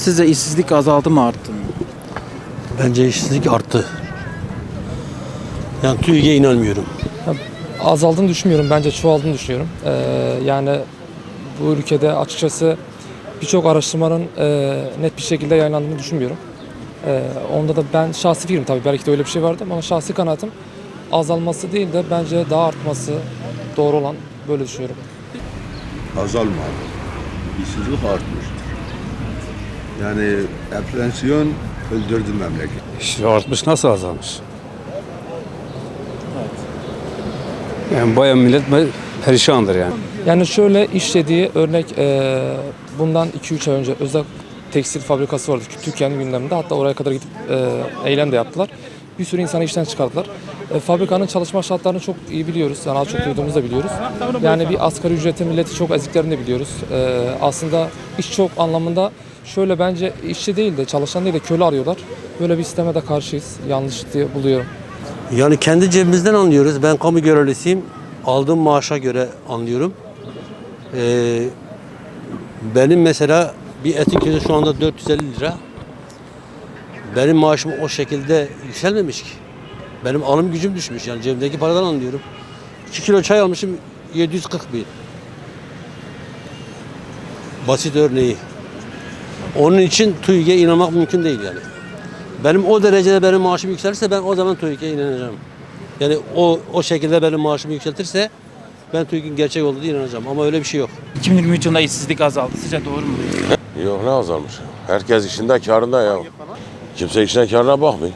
Sizce işsizlik azaldı mı arttı mı? Bence işsizlik arttı. Yani TÜİK'e inanmıyorum. azaldığını düşünmüyorum. Bence çoğaldığını düşünüyorum. Ee, yani bu ülkede açıkçası birçok araştırmanın e, net bir şekilde yayınlandığını düşünmüyorum. Ee, onda da ben şahsi fikrim tabii belki de öyle bir şey vardı ama şahsi kanaatim azalması değil de bence daha artması doğru olan böyle düşünüyorum. azalmadı. İşsizlik artmıştır. Yani enflasyon öldürdü memleketi. İşte artmış nasıl azalmış? Yani bayağı millet perişandır yani. Yani şöyle işlediği örnek e, bundan 2-3 ay önce özel tekstil fabrikası vardı Türkiye'nin gündeminde. Hatta oraya kadar gidip e, eylem de yaptılar. Bir sürü insanı işten çıkardılar. E, fabrikanın çalışma şartlarını çok iyi biliyoruz. Yani az çok duyduğumuzu da biliyoruz. Yani bir asgari ücrete milleti çok eziklerini de biliyoruz. E, aslında iş çok anlamında şöyle bence işçi değil de çalışan değil de köle arıyorlar. Böyle bir sisteme de karşıyız. Yanlış diye buluyorum. Yani kendi cebimizden anlıyoruz. Ben kamu görevlisiyim. Aldığım maaşa göre anlıyorum. Ee, benim mesela bir etin kilosu şu anda 450 lira. Benim maaşım o şekilde yükselmemiş ki. Benim alım gücüm düşmüş yani cebimdeki paradan anlıyorum. 2 kilo çay almışım 740 bin. Basit örneği. Onun için TÜİK'e inanmak mümkün değil yani. Benim o derecede benim maaşım yükselirse ben o zaman TÜİK'e inanacağım. Yani o o şekilde benim maaşımı yükseltirse ben TÜİK'in gerçek olduğunu inanacağım. Ama öyle bir şey yok. 2023 yılında işsizlik azaldı. Sizce doğru mu? Yok ne azalmış? Herkes işinde karında ya. Kimse işine karına bakmıyor.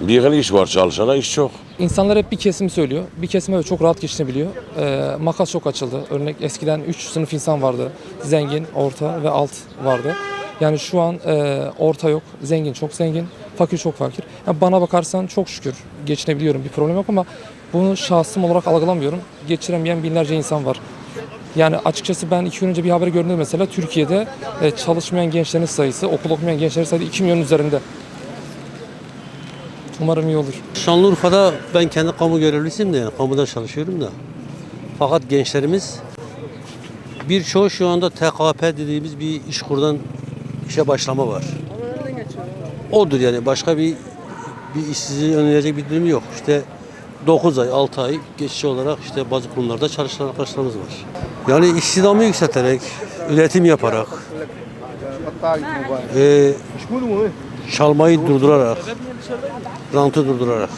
Bir yıl iş var çalışana iş çok. İnsanlar hep bir kesim söylüyor. Bir kesim evet çok rahat geçinebiliyor. Ee, makas çok açıldı. Örnek eskiden 3 sınıf insan vardı. Zengin, orta ve alt vardı. Yani şu an e, orta yok. Zengin çok zengin. Fakir çok fakir. Yani bana bakarsan çok şükür geçinebiliyorum. Bir problem yok ama bunu şahsım olarak algılamıyorum. Geçiremeyen binlerce insan var. Yani açıkçası ben iki gün önce bir haber gördüm mesela Türkiye'de e, çalışmayan gençlerin sayısı, okul okumayan gençlerin sayısı 2 milyon üzerinde. Umarım iyi olur. Şanlıurfa'da ben kendi kamu görevlisiyim de yani kamuda çalışıyorum da. Fakat gençlerimiz birçoğu şu anda TKP dediğimiz bir iş kurdan işe başlama var. Odur yani başka bir bir işsizliği önleyecek bir durum yok. İşte 9 ay, 6 ay geçici olarak işte bazı kurumlarda çalışan arkadaşlarımız var. Yani istihdamı yükselterek, üretim yaparak, e, çalmayı durdurarak, rantı durdurarak